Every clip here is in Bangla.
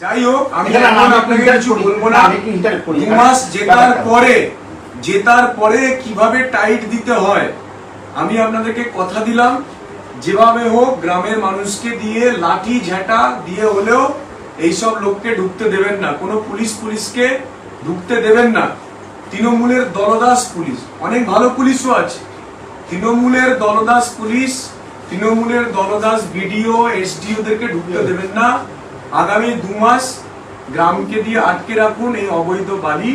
যাই হোক আমি এখন আপনাকে কিছু বলব না। আমি একটু interrupt করি। দু মাস জেতার পরে জেতার পরে কীভাবে টাইট দিতে হয় আমি আপনাদেরকে কথা দিলাম। যেভাবে হোক গ্রামের মানুষকে দিয়ে লাঠি ঝাঁটা দিয়ে হলেও এইসব লোককে ঢুকতে দেবেন না। কোনো পুলিশ পুলিশকে ঢুকতে দেবেন না। তৃণমূলের দলদাস পুলিশ। অনেক ভালো পুলিশও আছে। তৃণমূলের দলদাস পুলিশ তৃণমূলের দলদাস বিডিও এসডিওদেরকে ঢুকতে দেবেন না। আগামী দু মাস গ্রামকে দিয়ে আটকে রাখুন এই অবৈধ বালি।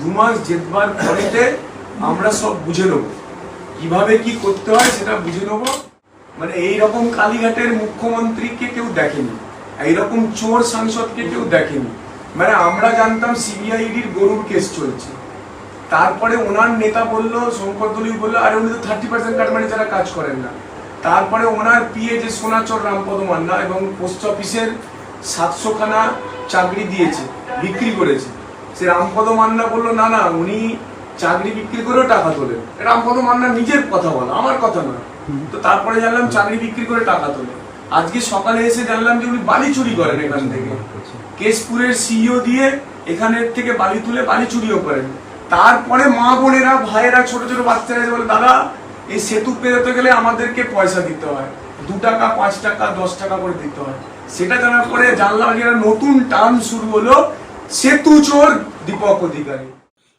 দু মাস জেতবার পরেতে আমরা সব বুঝে নেব। কীভাবে কি করতে হয় সেটা বুঝে নেব। মানে এই রকম কালীঘাটের মুখ্যমন্ত্রীকে কেউ দেখেনি। এইরকম চোর সাংসদকে কেউ দেখেনি। মানে আমরা জানতাম সিবিআইডির গরুর কেস চলছে। তারপরে ওনার নেতা বলল, শঙ্কর দলীয় বলল, আরে উনি তো থার্টি পার্সেন্ট কাটমানি যারা কাজ করেন না। তারপরে ওনার পিএ যে সোনাচর রামপদ মান্না এবং পোস্ট অফিসের সাতশো খানা চাকরি দিয়েছে, বিক্রি করেছে। সে রামপদ মান্না বলল, না না, উনি চাকরি বিক্রি করেও টাকা তোলেন। রামপদ মান্না নিজের কথা বলা, আমার কথা না তো তারপরে জানলাম চাকরি বিক্রি করে টাকা তোলে। আজকে সকালে এসে জানলাম যে উনি বালি চুরি করেন এখান থেকে। কেশপুরের সিইও দিয়ে এখানের থেকে বালি তুলে বালি চুরিও করেন। তারপরে মা বোনেরা, ভাইয়েরা, ছোট ছোট বাচ্চারা এসে বলে, দাদা, এই সেতু পেরোতে গেলে আমাদেরকে পয়সা দিতে হয়। দু টাকা, পাঁচ টাকা, দশ টাকা করে দিতে হয়। সেটা জানার পরে জানলাম যে নতুন টার্ম শুরু হলো, সেতু চোর দীপক অধিকারী।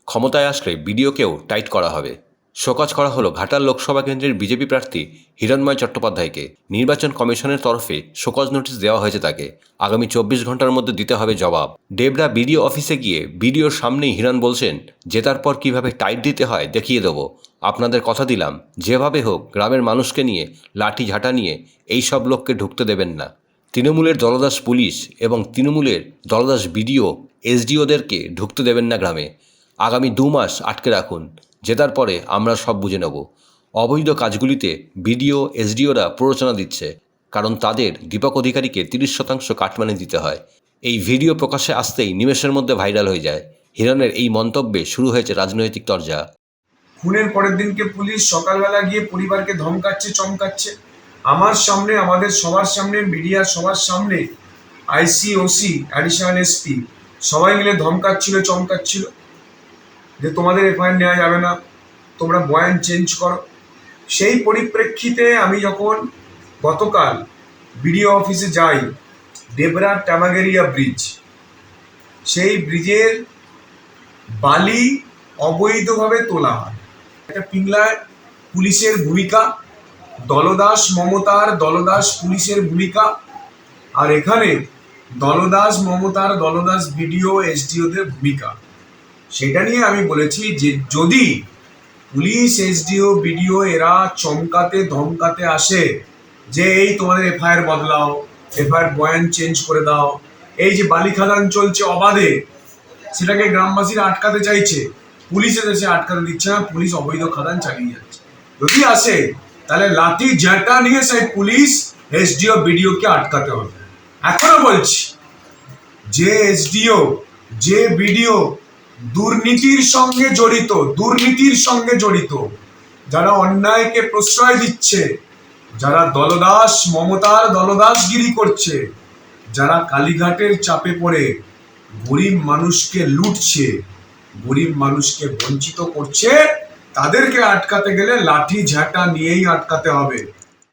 ক্ষমতায় আসলে বিডিওকেও টাইট করা হবে। শোকজ করা হলো ঘাটাল লোকসভা কেন্দ্রের বিজেপি প্রার্থী হিরণময় চট্টোপাধ্যায়কে। নির্বাচন কমিশনের তরফে শোকজ নোটিশ দেওয়া হয়েছে তাকে। আগামী চব্বিশ ঘণ্টার মধ্যে দিতে হবে জবাব। ডেবরা বিডিও অফিসে গিয়ে বিডিওর সামনেই হিরণ বলছেন জেতার পর কীভাবে টাইট দিতে হয় দেখিয়ে দেবো। আপনাদের কথা দিলাম। যেভাবে হোক গ্রামের মানুষকে নিয়ে লাঠি ঝাঁটা নিয়ে এই সব লোককে ঢুকতে দেবেন না। তৃণমূলের দলদাস পুলিশ এবং তৃণমূলের দলদাস বিডিও, এসডিওদেরকে ঢুকতে দেবেন না গ্রামে। আগামী দু মাস আটকে রাখুন। জেতার পরে আমরা সব বুঝে নেব। অবৈধ কাজগুলিতে বিডিও, এসডিওরা প্ররোচনা দিচ্ছে, কারণ তাদের দীপক অধিকারীকে তিরিশ শতাংশ কাটমানি দিতে হয়। এই ভিডিও প্রকাশে আসতেই নিমেষের মধ্যে ভাইরাল হয়ে যায়। হিরণের এই মন্তব্যে শুরু হয়েছে রাজনৈতিক তরজা। খুনের পরের দিনকে পুলিশ সকালবেলা গিয়ে পরিবারকে ধমকাচ্ছে, চমকাচ্ছে। আমার সামনে, আমাদের সবার সামনে মিডিয়ার সবার সামনে আইসিওসি অ্যাডিশনাল এসপি সবাই মিলে ধমকাচ্ছিল, চমকাচ্ছিল যে তোমাদের এফআইআর নেওয়া যাবে না, তোমরা বয়ান চেঞ্জ করো। সেই পরিপ্রেক্ষিতে আমি যখন গতকাল বিডিও অফিসে যাই, ডেবরা ট্যামাগেরিয়া ব্রিজ, সেই ব্রিজের বালি অবৈধভাবে তোলা হয়। একটা পিংলায় পুলিশের ভূমিকা দলদাস মমতার দলদাস পুলিশের ভূমিকা। আর এখানে দলদাস মমতার দলদাস বিডিও এসডিওদের ভূমিকা। সেটা নিয়ে আমি বলেছি যে যদি পুলিশ এসডিও, বিডিও এরা চমকাতে, ধমকাতে আসে যে এই তোমাদের এফআইআর বদলাও, এফআইআর বয়ান চেঞ্জ করে দাও, এই যে বালি খাদান চলছে অবাধে, সেটাকে গ্রামবাসীরা আটকাতে চাইছে, পুলিশ এসে আটকাতে দিচ্ছে না, পুলিশ অবৈধ খাদান চালিয়ে যাচ্ছে। যদি আসে তাহলে লাঠি জ্যাটা নিয়ে সেই পুলিশ এসডিও বিডিওকে আটকাতে হবে। এখনও বলছি, যে এসডিও, যে বিডিও দুর্নীতির সঙ্গে জড়িত, দুর্নীতির সঙ্গে জড়িত, যারা অন্যায়কে প্রশ্রয় দিচ্ছে, যারা দলদাস, মমতার দলদাসগিরি করছে, যারা কালীঘাটের চাপে পড়ে গরিব মানুষকে লুটছে, গরিব মানুষকে বঞ্চিত করছে তাদেরকে আটকাতে গেলে লাঠি ঝাঁটা নিয়েই আটকাতে হবে।